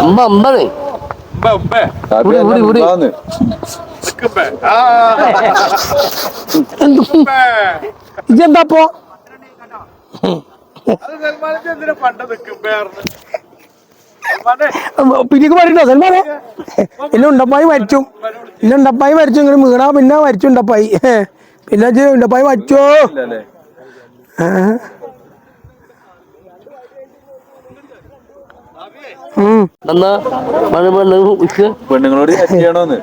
അമ്പ അമ്പത്. ഇതെന്താപ്പോ? അത് സൽമാനിന്റെ നിക്ക് ഉമ്മ പറഞ്ഞ്? സൽമാനെ, പിരിക്ക് പറയണ്ടോ സൽമാനെ? എന്നെ ഉണ്ടപ്പായി മരിച്ചു. പിന്നെ ഉണ്ടപ്പായി മരിച്ചു. ഇങ്ങനെ വീണാ പിന്നെ മരിച്ചു ഉണ്ടപ്പായി. പിന്നെ ഉണ്ടപ്പായി മരിച്ചോ? ഇല്ലല്ലേ? ഏ? ഉം. എന്നാ മഴ മഴ ഉച്ച പെണ്ണുങ്ങളോട് chat ചെയ്യണോന്ന്?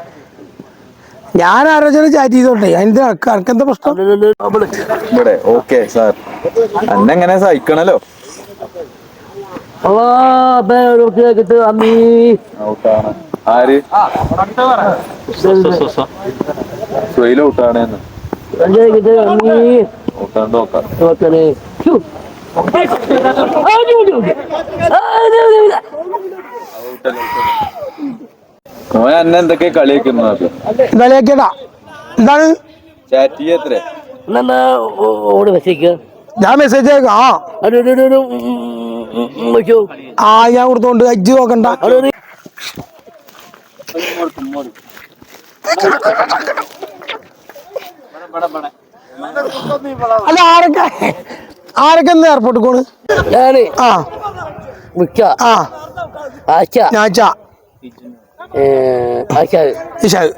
ഞാൻ ആരോചന ചാറ്റ് ചെയ്തോട്ടെ. അതിന്റെ അനക്കെന്താ പ്രശ്നം? ഇവിടെ. ഓക്കെ സാർ അന്നെങ്ങനെ സഹിക്കണല്ലോ? ആര്? സുഹൈൽ ഔട്ടാണ് ഔട്ടാണ്ട് നോക്കാം. ഓൻ അന്നെ എന്തൊക്കെ കളിയാക്കുന്നു അത്? കളിയാക്കിയടാ എന്താണ്? ചാറ്റ് ചെയ്യത്രേ. എന്നാ ഓ- ഓട് വെച്ചേക്ക് ഞാൻ മെസ്സേജ് അയക്കാം. ആ. ആ ഞാൻ കൊടുത്തോണ്ട് അജ്ജ് നോക്കണ്ട. അല്ല ആരൊക്കെ? ആരൊക്കെ ഇന്ന് എയർപോർട്ടിൽ പോണ്? ഞാൻ. ആ. മിക്ക. ആ. ആച്ച ഞാച്ച ഇഷാദ്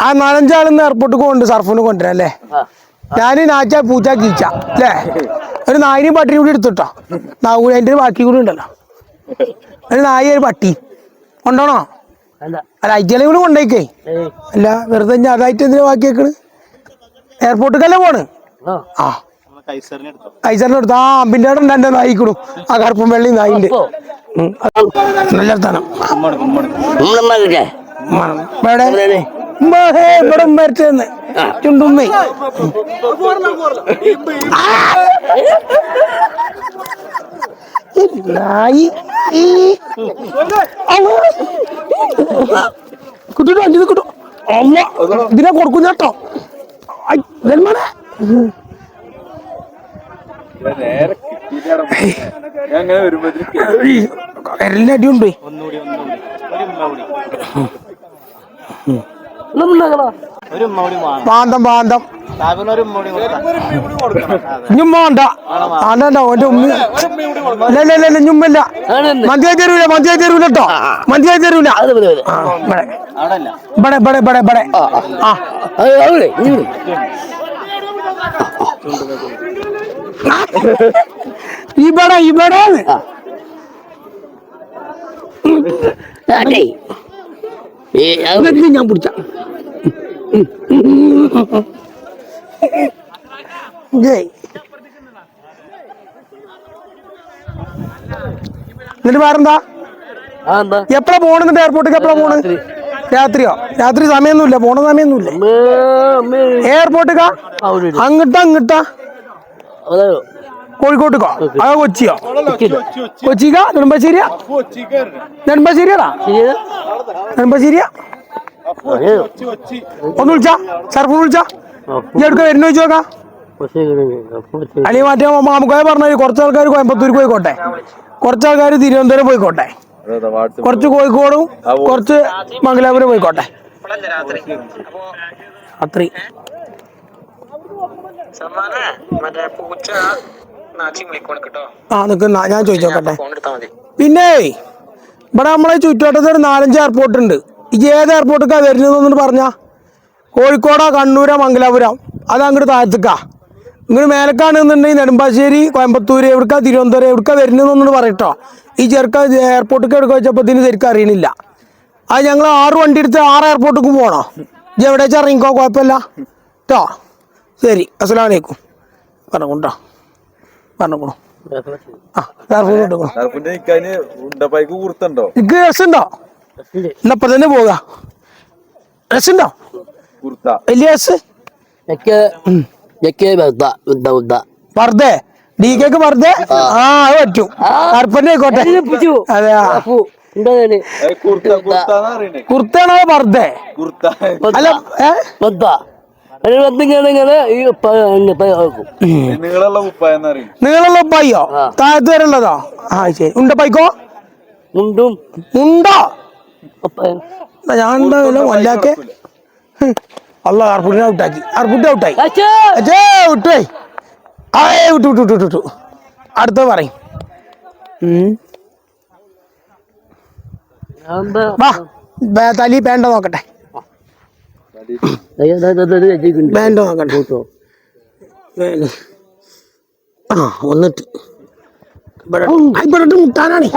ആ നാലഞ്ചാൾ ഇന്ന് എയർപോർട്ടിൽ പോകുന്നുണ്ട് സർഫിന് കൊണ്ടുവരാം അല്ലേ? ഞാൻ നാച്ച പൂച്ച കീച്ച അല്ലേ? ഒരു നായിനെയും പട്ടിയും കൂടി എടുത്തിട്ടോ. നാവൂരി അതിന്റെ ഒരു ബാക്കി കൂടി ഉണ്ടല്ലോ. ഒരു നായി ഒരു പട്ടി. കൊണ്ടോണോ? അല്ല. അയച്ചാലും കൂടി കൊണ്ടേക്കേ അല്ല വെറുതെ ഞാൻ അതായിട്ട് എന്തിനാ ബാക്കി വെക്കണ് എയർപോർട്ടിക്കല്ലേ പോണ്? ആ. കൈസറിന് എടുത്തു? ആ അമ്പിന്റെ അവിടെ രണ്ടും നായിക്കണു ആ കറുപ്പും വെള്ളി നായിന്റെ. നല്ല ഇവിടെ മരിച്ചെന്ന് ചുണ്ടുമ്മേ നായി. കുട്ടിട്ടോ അഞ്ചു കിട്ടും. അമ്മ ഇതിനെ കൊടുക്കും കേട്ടോ. വിരലിന്റെ അടിയുണ്ട്? പാന്തം പാന്തം. വേണ്ട. വേണ്ട ഓന്റെ ഉമ്മ. ഇല്ല ആണെന്ന്. മന്തിയായി തരൂല മന്തിയായി തരൂല കേട്ടോ. മന്തിയായി തരൂല. ഇവിടെ. ഇവിടെ ഇവിടെ ഇവിടെ ആ. ഇവിടെ ഇവിടെ. ഞാൻ പിടിച്ച? എന്നിട്ട് വേറെന്താ? എപ്പഴാ പോണെന്നിട്ട് എയർപോർട്ടിൽ എപ്പഴാ പോണ് രാത്രിയോ? രാത്രി സമയൊന്നുമില്ല പോണ സമയൊന്നുമില്ല. എയർപോർട്ടിക്കാ. അങ്ങട്ടാ അങ്ങട്ടാ. കോഴിക്കോട്ടിക്കോ അതോ കൊച്ചിയോ. കൊച്ചിക്കാ നെടുമ്പാശ്ശേരിയാ? നെടുമ്പാശ്ശേരിയാടാ ശരിയാ? നെടുമ്പാശ്ശേരിയാ. ഒന്ന് വിളിച്ചാ? സർഫ് വിളിച്ചാ? ഈ അടുക്ക വരുന്ന ചോദിച്ചു നോക്കാം. അല്ലെങ്കിൽ മറ്റേ മാമുക്കോയെ പറഞ്ഞാൽ കുറച്ച് ആൾക്കാർ കോയമ്പത്തൂർ പോയിക്കോട്ടെ കുറച്ച് ആൾക്കാർ തിരുവനന്തപുരം പോയിക്കോട്ടെ. കുറച്ച് കോഴിക്കോടും കുറച്ച് മംഗലാപുരം പോയിക്കോട്ടെ. അത്രേ സമ്മാനെ മറ്റേ പൂച്ച നാച്ചി വിളിക്കോണ് കേട്ടോ ആ നിക്ക് ന്നാ ഞാൻ ചോദിച്ചോക്കട്ടെ. പിന്നെ ഇവിടെ നമ്മളെ ചുറ്റുവട്ടത്ത് ഒരു നാലഞ്ച് എയർപോർട്ട് ഉണ്ട്. ഇത് ഏത് എയർപോർട്ടിക്കാ വരുന്നതെന്ന് പറഞ്ഞാ? കോഴിക്കോടോ കണ്ണൂരോ മംഗലാപുരം. അത് അങ്ങോട്ട് താഴത്തേക്കാ. ഇങ്ങോട്ട് മേലക്കാണെന്നുണ്ടെങ്കിൽ നെടുമ്പാശ്ശേരി കോയമ്പത്തൂര് എവിടുക്ക തിരുവനന്തപുരം എവിടുക്ക വരുന്നതെന്നു പറയട്ടോ. ഈ ചെറുക്ക എയർപോർട്ടിക്ക് എടുക്കുക വെച്ചപ്പത്തിന് ശരിക്കും അറിയണില്ല. അത് ഞങ്ങൾ ആറ് വണ്ടി എടുത്ത് ആറ് എയർപോർട്ടിക്ക് പോകണോ ഇത് എവിടെ വെച്ചാൽ ഇറങ്ങിക്കോ കുഴപ്പമില്ല. കേട്ടോ ശരി അസ്സലാമു അലൈക്കും പറഞ്ഞോണ്ടോ പറഞ്ഞോളൂ ആ എന്നപ്പ തന്നെ പോക. വലിയ രസ്? ഡി കെക്ക് അത് പറ്റും. ആയിക്കോട്ടെ. അതെ കുർത്താണോ കുർത്ത. അല്ല ഏ? ഈ. നിങ്ങളുള്ള ഉപ്പായോ അറിയും നീളുള്ള ഉപ്പായിയോ താഴത്ത് വരെ ഉള്ളതോ ആ ശരി. ഉണ്ട പൈക്കോ? മുണ്ടും. എന്നാ ഞാൻ ഉണ്ടാവില്ല വല്ലാക്കെ അല്ല അർപ്പുട്ടിനെ ഔട്ടാക്കി. അർപ്പുട്ടി ഔട്ടായി. അച്ഛാ! അച്ഛേ വിട്ടേ ആ വിട്ടു വിട്ടു വിട്ടു വിട്ടു. അടുത്ത പറയും. വാ തലി പേണ്ട നോക്കട്ടെ. പേണ്ട നോക്കട്ടെ വേഗം. ആ വന്നിട്ട് ഇവിടെ മുട്ടാനാണ്.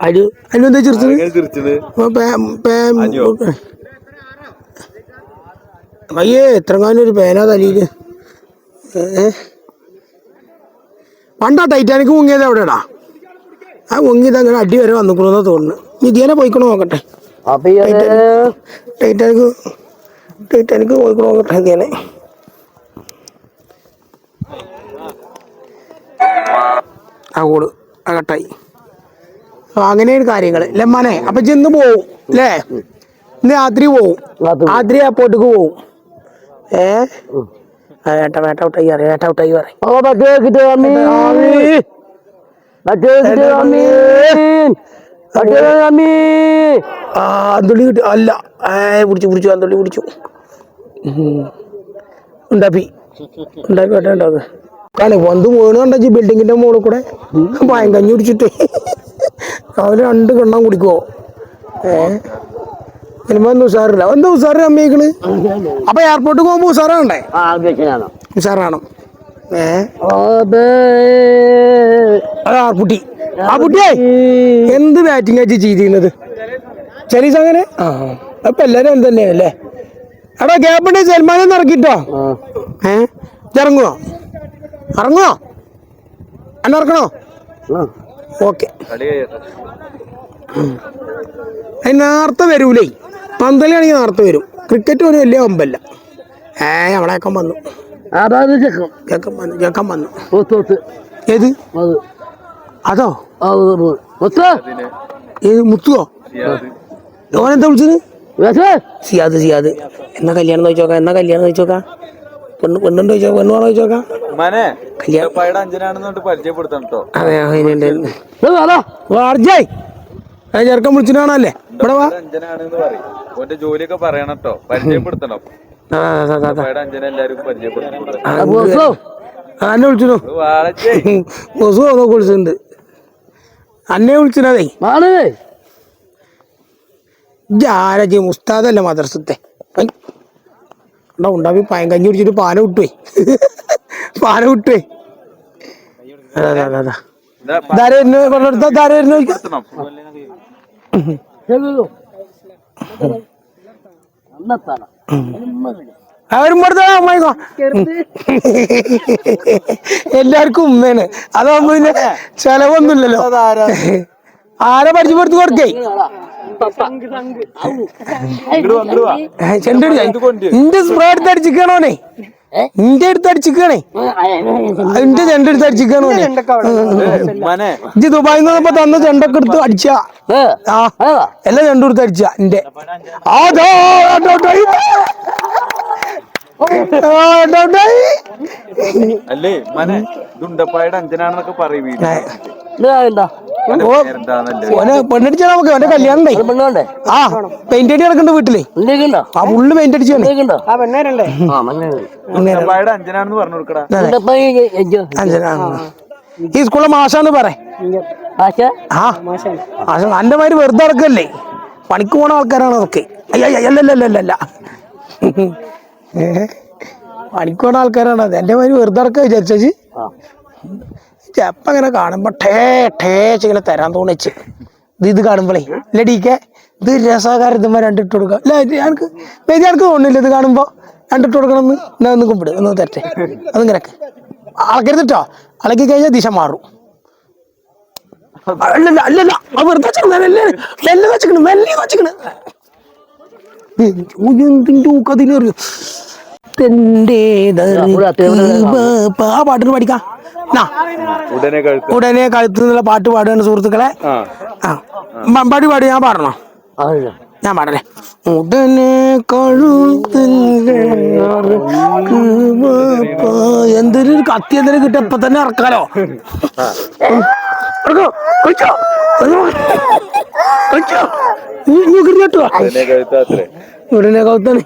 അരു ഇങ്ങനെ തിരിച്ചത് അയ്യേ എത്ര കാലം ഒരു പേന തലയിൽ. ഏ. പണ്ടാ ടൈറ്റാനിക് മുങ്ങിയത് എവിടെടാ? ആ ഒങ്ങി അങ്ങനെ അടി വരെ വന്നിക്കണെന്ന് തോന്നുന്നു. നിധിയനെ പോയിക്കണോ നോക്കട്ടെ? ടൈറ്റാനിക്ക് ടൈറ്റാനിക്ക് പോയിക്കണോ നോക്കട്ടെ നിധിയനെ? ആ കൂട് ആ കട്ടായി. അങ്ങനെയാണ് കാര്യങ്ങൾ ലമ്മാനെ അപ്പൊ ചെന്ന് പോവും അല്ലേ? ഇന്ന് രാത്രി പോവും. രാത്രി. എയർപോർട്ടിക്ക് പോവും. ഏ? ഏട്ട വേട്ട ഔട്ടായി അറിയാം ഏട്ട ഔട്ടായി പറയും. അന്തുള്ളി കിട്ടി. അല്ല. പിടിച്ചു പിടിച്ചു. അന്തുള്ളി പിടിച്ചു. ഉണ്ടാപ്പി ഉണ്ടാക്കി വേട്ട ഉണ്ടാക്കുക വന്ന് വീണുണ്ടോ ഈ ബിൽഡിങ്ങിന്റെ മുകളിൽ കൂടെ കഞ്ഞി കുടിച്ചിട്ട് അവർ രണ്ട് കണ്ണം കുടിക്കുവോ? ഏഹ് സിനിമ ഒന്നും ഉസാറില്ല. എന്താ ഉസാറ് അമ്മയിക്കണ് അപ്പൊ എയർപോർട്ടിൽ പോകുമ്പോ ഉസാറാണ്ടേ ഏഹ് ഉസാറാണം ഏ? കുട്ടി ആ കുട്ടിയെ എന്ത് ബാറ്റിംഗ് ആയിട്ട് ചെയ്തിരുന്നത് ചെറീസ് അങ്ങനെ? ആ അപ്പൊ എല്ലാരും എന്ത് തന്നെയല്ലേ എടാ ഗ്യാപ്പിന്റെ സൽമാനെ ഇറക്കിട്ടോ. ഏ? ഇറങ്ങുവോ? ഇറങ്ങുവോ? എന്നെ ഇറക്കണോ? ഓക്കെ. നേരത്തെ വരൂലേ. പന്തലാണെങ്കിൽ നേരത്തെ വരും. ക്രിക്കറ്റ് ഒരു വലിയ ഒമ്പല്ല. ഏ അവളേക്കം വന്നു. അതാത് ചെക്കും കേക്കം വന്നു കേക്കം വന്നു. ഏത്? അത്. അതോ? അതിന് ഏത് മുത്തുവോ? സിയാദ്. ഓനെന്താ വിളിച്ചത്? സിയാദ് സിയാദ്. എന്നാ കല്യാണം ചോദിച്ചോക്കാം? എന്നാ കല്യാണം ചോദിച്ചോക്കാം? പെണ്ണ് പെണ്ണുണ്ടോ ചോദിച്ചോ? പെണ്ണ് വേണോ ചോദിച്ചോക്കാം? നോക്കാം കല്യാണം പരിചയപ്പെടുത്തണം കേട്ടോ അതെ അതിനുണ്ട് ആ ചെറുക്കൻ വിളിച്ചിട്ടാണല്ലേ? ഇവിടെ വാ. അഞ്ചനാണെന്ന് പറയും. ഓന്റെ ജോലിയൊക്കെ പറയണം കേട്ടോ പരിചയപ്പെടുത്തണം. ആ, വിളിച്ചു നോക്കി വിളിച്ചിട്ടുണ്ട്. അന്നെ വിളിച്ചതേ ആണ് ജാരജി മുസ്താദല്ല മദ്രസത്തെ? ഉണ്ടാവി പയം കഞ്ഞി കുടിച്ചിട്ട് പാന വിട്ടുവേ പാന വിട്ടുവേ അതാ ധാരായിരുന്നു ധാരായിരുന്നു അവരും അമ്മായിക്കോ. എല്ലാവർക്കും ഉമ്മയാണ്. അതാവുമ്പോ പിന്നെ ചെലവൊന്നുമില്ലല്ലോ. ആരെ? പരിചയപ്പെടുത്തി കൊടുക്കേ. ചെണ്ടടി. ഇന്റെ സ്പ്രേ എടുത്ത് അടിച്ചിക്കണോനെ ഇന്റെ അടുത്ത് അടിച്ചിക്കണേ എന്റെ ചെണ്ട എടുത്ത് അടിച്ചിക്കണോ ഇജ്ജ് ദുബായിൽ നിന്ന് തന്ന ചെണ്ടൊക്കെ എടുത്ത് അടിച്ച. ആ എല്ലാ ചെണ്ട എടുത്ത് അടിച്ച എന്റെ ആ. അല്ലേ? മനെ ദുണ്ടപ്പായുടെ അഞ്ചനാണെന്നൊക്കെ പറയും പെണ്ണടിച്ചാ നമുക്ക് അവന്റെ കല്യാണം ആ പെയിന്റ് അടി നടക്കണ്ട വീട്ടിലേ. ആ ഫുള്ള് പെയിന്റ് ഉണ്ടപ്പായുടെ അഞ്ചനാണെന്ന് പറഞ്ഞു കൊടുക്കടാ. അഞ്ചന ഈ സ്കൂളിലെ മാഷാന്ന് പറ. അന്റെ മാതിരി വെറുതെ നടക്കല്ലേ? പണിക്ക് പോണ ആൾക്കാരാണ് അതൊക്കെ. അല്ലല്ലല്ലല്ല പണിക്ക് പോണ ആൾക്കാരാണ് എന്റെ മാതിരി വെറുതെ നടക്ക വിചാരിച്ചു ആ. ചെപ്പ ഇങ്ങനെ കാണുമ്പോ ടേ ടേ ഇങ്ങനെ തരാൻ തോന്നിച്ച്. ഇത് ഇത് കാണുമ്പോളേ ഇല്ല ഡീക്കെ ഇത് രസകാരം ഇതുമ്പോ രണ്ടിട്ട് കൊടുക്കുക ഇല്ല എനിക്ക് വേദി എനിക്ക് തോന്നുന്നില്ല. ഇത് കാണുമ്പോ രണ്ടിട്ട് കൊടുക്കണം എന്ന് ഞാൻ ഒന്ന് കുമ്പിട്. ഒന്ന് തരട്ടെ. അതിങ്ങനൊക്കെ അളക്കരുതിട്ടോ? അളക്കി കഴിഞ്ഞാൽ ദിശ മാറും. അല്ലല്ല അല്ലല്ല. വെറുതെ വെച്ചിട്ടുണ്ട് മെല്ലെ വെച്ചിട്ടുണ്ട് മെല്ലെ വെച്ചിക്കണ് എന്തിന്റെ ഊക്കതിനറിയോ ആ പാട്ടിന് പഠിക്കാം. നാ. ഉടനെ കഴുത്ത് നിന്നുള്ള പാട്ട് പാടുകയാണ് സുഹൃത്തുക്കളെ. ആ. ആ. മമ്പാടി പാടി ഞാൻ പാടണോ? ഞാൻ പാടല്ലേ? ഉടനെ കഴുത്തിൽ എന്തൊരു കത്തി എന്തെങ്കിലും കിട്ടിയപ്പോ തന്നെ ഇറക്കാലോ? ഉടനെ കൗത്താണ്.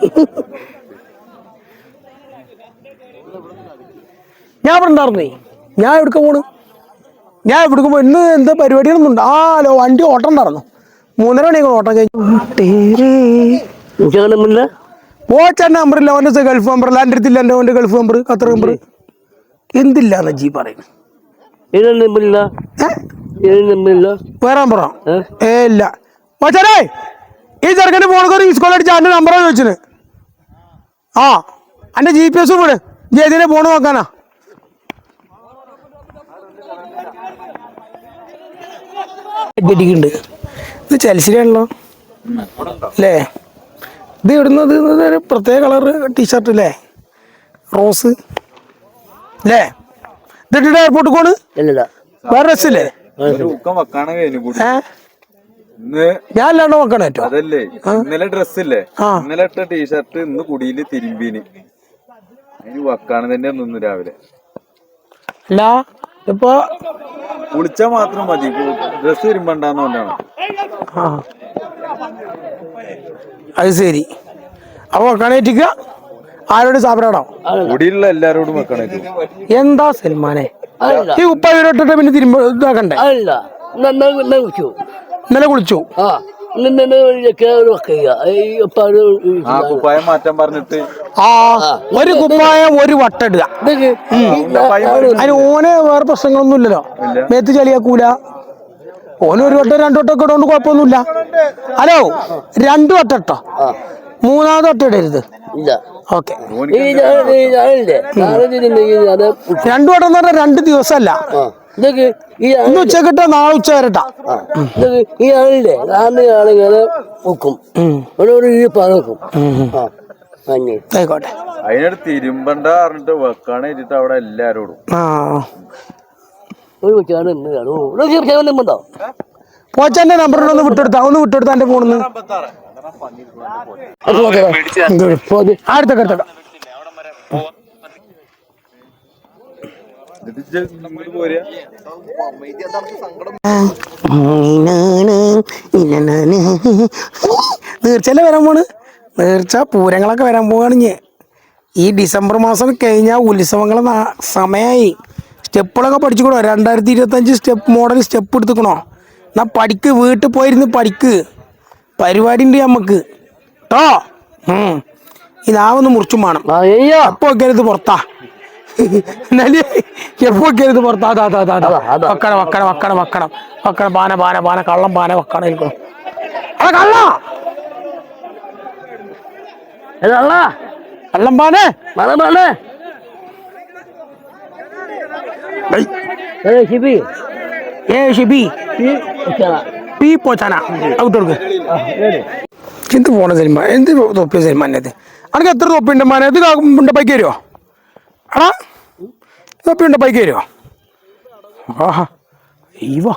ഞാൻ പറഞ്ഞേ ഞാൻ എവിടുക്ക പോണു ഞാൻ എവിടേക്ക് പോ ഇന്ന് എന്താ പരിപാടികളൊന്നും ഉണ്ട്. ആ ലോ വണ്ടി ഓട്ടം നടന്നു. മൂന്നര മണിയൊക്കെ ഓട്ടം കഴിഞ്ഞു. പോച്ചാൻ നമ്പർ ഇല്ല അവന്റെ ഗൾഫ് നമ്പർ അല്ല എന്റെ അടുത്തില്ല. എന്റെ ഓന്റെ ഗൾഫ് നമ്പർ. Qatar number. എന്തില്ല എന്ന് ജി പറയുന്നത് ഏ? വേറെ നമ്പറോ ഏ? ഇല്ല. മോച്ചാനേ ഈ ചെറുക്കന്റെ ഫോണൊക്കെ ഒരു അടിച്ച എന്റെ ചോദിച്ചത്. ആ എന്റെ ജി പി എസ് വിട് ജയതിനെ ഫോൺ നോക്കാനാ? ഇത് ചെൽസിലാണല്ലോ. അല്ലേ? ഇത് ഇടുന്നത് ഒരു പ്രത്യേക കളർ ടീഷർട്ട് അല്ലേ? റോസ്. അല്ലേ? ഇതിട്ടിട്ട് എയർപോർട്ട് പോണ് വേറെ ഡ്രസ്സില്ലേ ഞാൻ അല്ലാണ്ട് വെക്കണ ഏറ്റവും. അതല്ലേ ഇന്നലെ ഡ്രസ്സില്ലേ. ഇന്നലെ ഇട്ട ടീഷർട്ട് ഇന്ന് കുടിയിൽ തിരുമ്പീന്. അതിന് വെക്കാണ് തന്നെ നിന്ന് രാവിലെ. അല്ല ഇപ്പൊ കുളിച്ചാ മാത്രം മതി. ഡ്രസ് വരുമ്പോണ്ടാന്നോണ്ടാണ് ആ. അത് ശരി. അപ്പൊ കണേറ്റിക്ക ആരോട് സാബരാടോ കുടിയിലുള്ള എല്ലാരോടും വെക്കണേ എന്താ സൽമാനെ? ഈ ഉപ്പ ഇവരോട്ടിട്ട് പിന്നെ തിരുമ്പ ഇതാക്കണ്ടേ? അല്ല ഇന്നലെ കുളിച്ചു? ആ ഇന്നെ വെക്കുക ആ കുപ്പായം മാറ്റാൻ പറഞ്ഞിട്ട്. ആ ഒരു കുപ്പായം ഒരു വട്ടിടുക അതിന് ഓനെ വേറെ പ്രശ്നങ്ങളൊന്നും ഇല്ലല്ലോ. മേത്ത് ചളിയാക്കൂല. ഓന് ഒരു വട്ടം രണ്ടു വട്ടം ഒക്കെ ഇടുകൊണ്ട് കുഴപ്പമൊന്നുമില്ല. ഹലോ രണ്ടു വട്ടം ഇട്ടോ? മൂന്നാമത് ഒറ്റ ഇടരുത് ഇല്ല. ഓക്കെ. ഈ അത് രണ്ടു വട്ടം എന്ന് പറഞ്ഞാൽ രണ്ട് ദിവസമല്ല. ഇതൊക്കെ ഈ ഇന്ന് ഉച്ചക്കിട്ടോ നാളെ ഉച്ച വരട്ടാ ഇതൊക്കെ ഈ ആളില്ലേ നാളെ ആളിങ്ങനെ വെക്കും. ഒരു ഒരു ഈ പതക്കും ആ. മഞ്ഞ് ആയിക്കോട്ടെ. അതിനോട് തിരുമ്പണ്ട പറഞ്ഞിട്ട് വെക്കാണ് വെച്ചിട്ട് അവിടെ എല്ലാരോടും ആ. ഒരു വെച്ചാണ് ഇന്ന് കാണും. ഒരു ചേവനം ഉണ്ടോ പോച്ചന്റെ നമ്പർ ഒന്ന് വിട്ടെടുത്താ ഒന്ന് വിട്ടെടുത്താ എന്റെ ഫോണിന്ന്. അടുത്തൊക്കെ പോരുക നീർച്ചയല്ലേ വരാൻ പോണ്? നേർച്ച പൂരങ്ങളൊക്കെ വരാൻ പോവാണ് ഈ ഡിസംബർ മാസം കഴിഞ്ഞാൽ ഉത്സവങ്ങൾ സമയമായി സ്റ്റെപ്പുകളൊക്കെ പഠിച്ചുകൂടോ രണ്ടായിരത്തി ഇരുപത്തഞ്ച് സ്റ്റെപ്പ് മോഡൽ സ്റ്റെപ്പ് എടുത്തുക്കണോ? എന്നാ പഠിക്ക് വീട്ടിൽ പോയിരുന്ന് പഠിക്ക്. പരിപാടി ഉണ്ട് നമുക്ക് കേട്ടോ. ഈ മുറിച്ചും വേണം. എപ്പോ വെക്കരുത് പുറത്താ? എന്നാൽ എപ്പോ വെക്കരുത് പുറത്താ? അതാ അതാ. വക്കണം വക്കണം വക്കണം വക്കണം. വക്കണം പാന പാന പാന കള്ളം പാന വക്കണം ഇരിക്കണം അതാ കള്ള! പാനെ ഏ ഷിബി. ഏ ഷിബി. പി പോച്ചാന. ഔട്ടോർക്ക് എന്ത് പോണ സിനിമ എന്ത് തൊപ്പിയ സൽമാനത് അനക്ക് എത്ര തൊപ്പിയുണ്ട് മാന? ഇത് ഉണ്ട് ബൈക്ക് വരുമോ ആടാ തൊപ്പിയുണ്ട് ബൈക്ക് വരുമോ ആഹാ ഈവാ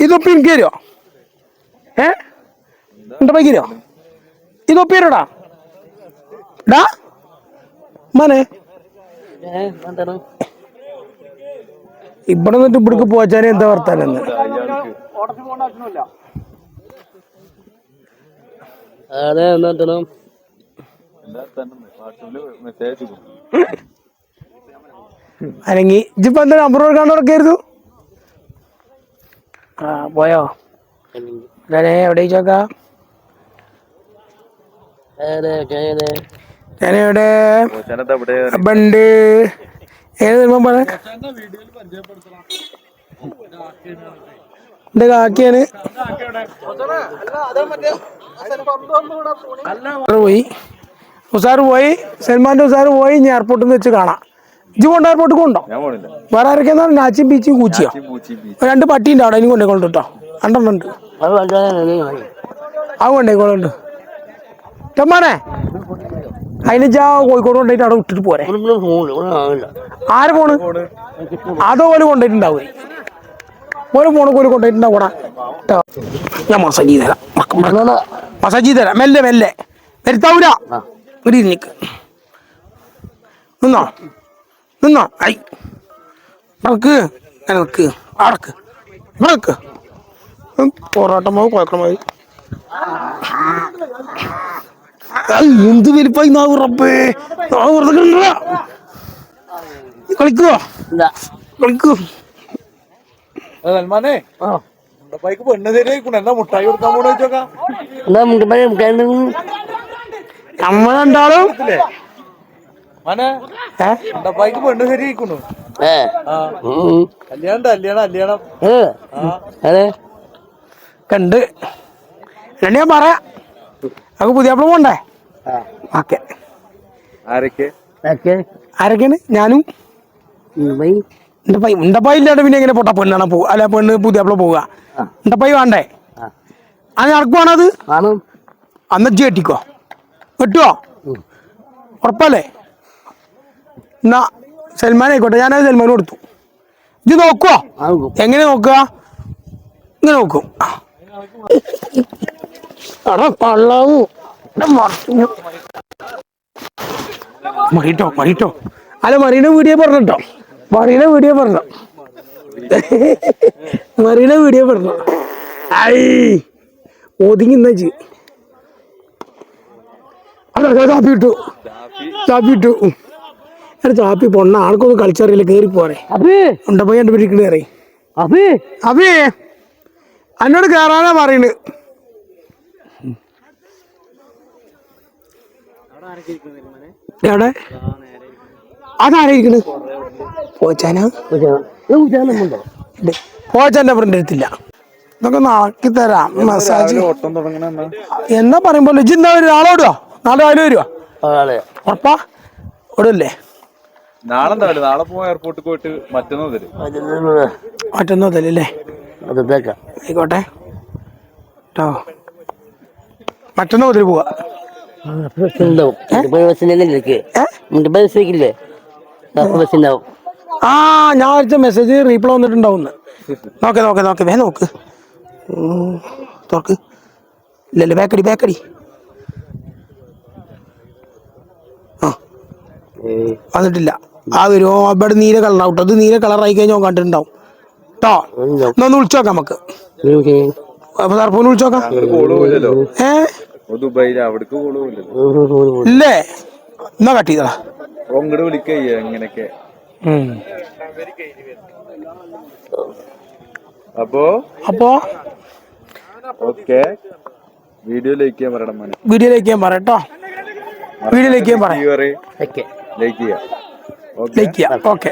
ഈ തൊപ്പി എനിക്ക് തരുമോ ഏ? ഉണ്ട് ബൈക്ക് വരുമോ ഈ തൊപ്പി തരുമോടാ ഡാ മാനെ. ഏ എന്താണ്? ഇവിടെ നിന്നിട്ട് ഇവിടേക്ക് പോച്ചാനെ എന്താ വർത്താനം അതെ എന്നാ അല്ലെങ്കിൽ ഇജിപ്പോ എന്താ നമ്പർ കൊടുക്കാൻ നടക്കായിരുന്നു ആ പോയോ? ഞാനേ എവിടെ ചോക്കാ? ഞാനെവിടെ ബണ്ട് ഏത് പോലെ എന്റെ കാക്കിയാണ്. പോയി. ഉസാറ് പോയി. സൽമാന്റെ ഉസാറ് പോയി. ഇനി എയർപോർട്ടിൽ നിന്ന് വെച്ച് കാണാം. ഇജ്ജ് കൊണ്ട് എയർപോർട്ടിൽ കൊണ്ടോ വേറെ ആരൊക്കെയാ നാച്ചിയും ബീച്ചും കൂച്ചിയോ? രണ്ട് പട്ടിയുണ്ട് അവിടെ. ഇനി കൊണ്ടേക്കോളൂ കേട്ടോ. രണ്ടെണ്ണുണ്ട് അത് കൊണ്ടേക്കോളുണ്ട്. ചമ്മാനെ അതിന് ജാ കോഴിക്കോട് കൊണ്ടായിട്ട് അവിടെ വിട്ടിട്ട് പോരെ. ആര് പോണ് ഓരോ ഫോണ് കോൽ കൊണ്ടുപോയിട്ടുണ്ടാവും? കൂടെ കേട്ടോ ഞാൻ മസാജ് തരാം. മസാജ് തരാം. മെല്ലെ മെല്ലെ. വരുത്താവൂല. ഒരു നിക്ക് നിന്നോ? നിന്നോ? ഐ. നടക്ക് ഞാൻ നിക്ക് അടക്ക് നടക്ക് പൊറോട്ട മാവ് കുഴക്കണമായി എന്ത് വലിപ്പായി? നാവ് റബ്ബേ. നാവ് വെറുതെ കളിക്കുവോ. കളിക്കൂ? സൽമാനെ. പെണ്ണ് എന്നാ മുട്ടായി കൊടുക്കാൻ പോണ വെച്ചോക്കാ മനെ പെണ്ണ്. കല്യാണം കല്യാണം കല്യാണം. ഏ. അതെ കണ്ട്. രണ്ട് ഞാൻ പറയാം. നമുക്ക് പുതിയ പോണ്ടേ. ഓക്കെ. ആരൊക്കെ? ആരൊക്കെയാണ്? ഞാനും. ഉം, ബൈ. എന്റെ പൈ ഇല്ലാണ്ട് പിന്നെ എങ്ങനെ പൊട്ട? പെണ്ണാണ് പോ അല്ല പെണ്ണ് പുതിയ പോവുക. എന്റെ വേണ്ടേ. അത് നടക്കുവാണത് അന്ന് ഇജ്ജ് കെട്ടിക്കോ. കെട്ടുവോ. ഉറപ്പല്ലേ? എന്നാ സൽമാൻ ആയിക്കോട്ടെ. ഞാനത് സൽമാൻ കൊടുത്തു. ഇത് നോക്കുവോ? എങ്ങനെ നോക്കുക? ഇങ്ങനെ നോക്കും. മറിയിട്ടോ മറിയിട്ടോ. അല്ല മറീന വീഡിയോ പറഞ്ഞോ മറീന വീഡിയോ പറഞ്ഞു? മറീന വീഡിയോ പറഞ്ഞു? ഐ ഒതുങ്ങി ഇന്നച്ച് അതാ അതാ താപ്പി ഇട്ടു. ചാപ്പി ഇട്ടു. എടാ ചാപ്പി പൊണ്ണ ആൾക്കൊന്നും കളിച്ചറിയില്ല കേറി പോരെ. ഉണ്ടപ്പോ എന്റെ പിടിക്കണ കയറി അപ്പേ എന്നോട് കേറാനാ പറയണ്. എവിടെ? അതാരായിരിക്കണ്? പോച്ചാനാ. പോച്ചാന്റെ ഫ്രണ്ട് എടുത്തില്ല ഇതൊക്കെ നാക്കി തരാം. മസാജ് എന്നാ പറയുമ്പോ ഇജ്ജ് എന്താ വരും നാളെ ഓടുവോ. നാളെ രാവിലെ വരുവോ. ഉറപ്പാ? ഓടല്ലേ? നാളെ നാളെ എയർപോർട്ടിൽ പോയിട്ട് മറ്റന്നാ തരും മറ്റൊന്നും. ആയിക്കോട്ടെ. കേട്ടോ മറ്റന്നാ മുതൽ പോവാ. ഉണ്ടാവും ബസ്സിനെ ആ ഞാൻ അയച്ച മെസ്സേജ് റീപ്ലൈ വന്നിട്ടുണ്ടാവും നോക്കെ നോക്കെ നോക്കെ. വേ നോക്ക്. തുറക്ക്. ഇല്ലല്ലോ ബാക്കടി ബാക്കടി ആ. വന്നിട്ടില്ല. ആ ഒരു അവിടെ നീല കളറാവും അത് നീല കളറായി കഴിഞ്ഞാൽ കണ്ടിട്ടുണ്ടാവും. കേട്ടോ എന്നാ ഒന്ന് വിളിച്ചോക്കാം നമുക്ക്. അപ്പൊ വിളിച്ചോക്കാം അങ്ങോട്ട് കോൾ പോയില്ലല്ലോ ഏ? ഇല്ലേ? എന്നാ കട്ട് ചെയ്തടാ? ഇങ്ങോട്ട് വിളിക്കയ്യ അപ്പോ? അപ്പോ? ഓക്കെ. വീഡിയോ ലൈക്ക് ചെയ്യാൻ പറയണം മോനെ. വീഡിയോയിലേക്ക് ഞാൻ പറയട്ടോ പറയാം. ഓക്കെ ലൈക്ക് ചെയ്യാം. ഓക്കെ ലൈക്ക് ചെയ്യാം ഓക്കെ